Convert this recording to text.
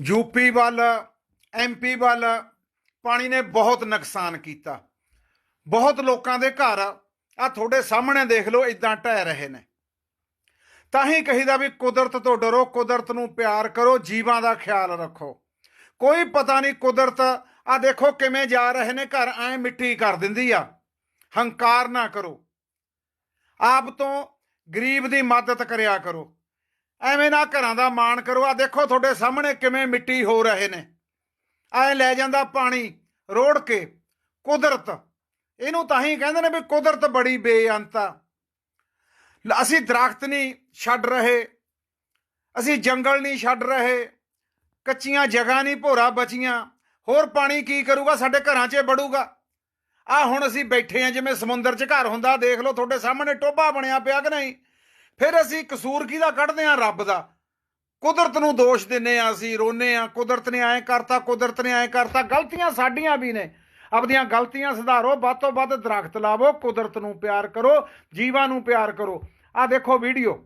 UP ਵੱਲ MP ਵੱਲ ਪਾਣੀ ਨੇ ਬਹੁਤ ਨੁਕਸਾਨ ਕੀਤਾ। ਬਹੁਤ ਲੋਕਾਂ ਦੇ ਘਰ ਆ ਤੁਹਾਡੇ ਸਾਹਮਣੇ ਦੇਖ ਲਓ ਇਦਾਂ ਢਹਿ ਰਹੇ ਨੇ। ਤਾਂ ਹੀ ਕਹੀਦਾ ਵੀ ਕੁਦਰਤ ਤੋਂ ਡਰੋ, ਕੁਦਰਤ ਨੂੰ ਪਿਆਰ ਕਰੋ, ਜੀਵਾਂ ਦਾ ਖਿਆਲ ਰੱਖੋ। ਕੋਈ ਪਤਾ ਨਹੀਂ ਕੁਦਰਤ, ਆ ਦੇਖੋ ਕਿਵੇਂ ਜਾ ਰਹੇ ਨੇ, ਘਰ ਐ ਮਿੱਟੀ ਕਰ ਦਿੰਦੀ ਆ। ਹੰਕਾਰ ਨਾ ਕਰੋ। ਆਪ ਤੋਂ ਗਰੀਬ ਦੀ ਮਦਦ ਕਰਿਆ ਕਰੋ। ਐਵੇਂ ਨਾ ਘਰਾਂ ਦਾ ਮਾਣ ਕਰੋ। ਆ ਦੇਖੋ ਤੁਹਾਡੇ ਸਾਹਮਣੇ ਕਿਵੇਂ ਮਿੱਟੀ ਹੋ ਰਹੇ ਨੇ। ਐ ਲੈ ਜਾਂਦਾ ਪਾਣੀ, ਰੋੜ ਕੇ, ਕੁਦਰਤ। ਇਹਨੂੰ ਤਾਂ ਹੀ ਕਹਿੰਦੇ ਨੇ ਵੀ ਕੁਦਰਤ ਬੜੀ ਬੇਅੰਤ ਆ। ਅਸੀਂ ਦਰਖਤ ਨਹੀਂ ਛੱਡ ਰਹੇ। ਅਸੀਂ ਜੰਗਲ ਨਹੀਂ ਛੱਡ ਰਹੇ। ਕੱਚੀਆਂ ਜਗ੍ਹਾ ਨਹੀਂ, ਭੋਰਾ ਬਚੀਆਂ। ਹੋਰ ਪਾਣੀ ਕੀ ਕਰੂਗਾ? ਸਾਡੇ ਘਰਾਂ 'ਚ ਵੜੂਗਾ ਆ ਹੁਣ ਅਸੀਂ ਬੈਠੇ ਆ, ਜਿਵੇਂ ਸਮੁੰਦਰ 'ਚ ਘਰ ਹੁੰਦਾ, ਦੇਖ ਲਓ ਤੁਹਾਡੇ ਸਾਹਮਣੇ ਟੋਭਾ ਬਣਿਆ ਪਿਆ ਕਿ ਨਹੀਂ? ਫਿਰ ਅਸੀਂ ਕਸੂਰ ਕਿਹਦਾ ਕੱਢਦੇ ਆ ਰੱਬ ਦਾ। ਕੁਦਰਤ ਨੂੰ ਦੋਸ਼ ਦਿੰਨੇ ਆ ਅਸੀਂ ਰੋਨੇ ਆ ਕੁਦਰਤ ਨੇ ਐਂ ਕਰਤਾ, ਕੁਦਰਤ ਨੇ ਐਂ ਕਰਤਾ, ਗਲਤੀਆਂ ਸਾਡੀਆਂ ਵੀ ਨੇ। ਆਪਣੀਆਂ ਗਲਤੀਆਂ ਸੁਧਾਰੋ, ਵੱਧ ਤੋਂ ਵੱਧ ਦਰਖਤ ਲਾਵੋ, ਕੁਦਰਤ ਨੂੰ ਪਿਆਰ ਕਰੋ, ਜੀਵਾਂ ਨੂੰ ਪਿਆਰ ਕਰੋ। ਆ ਦੇਖੋ ਵੀਡੀਓ।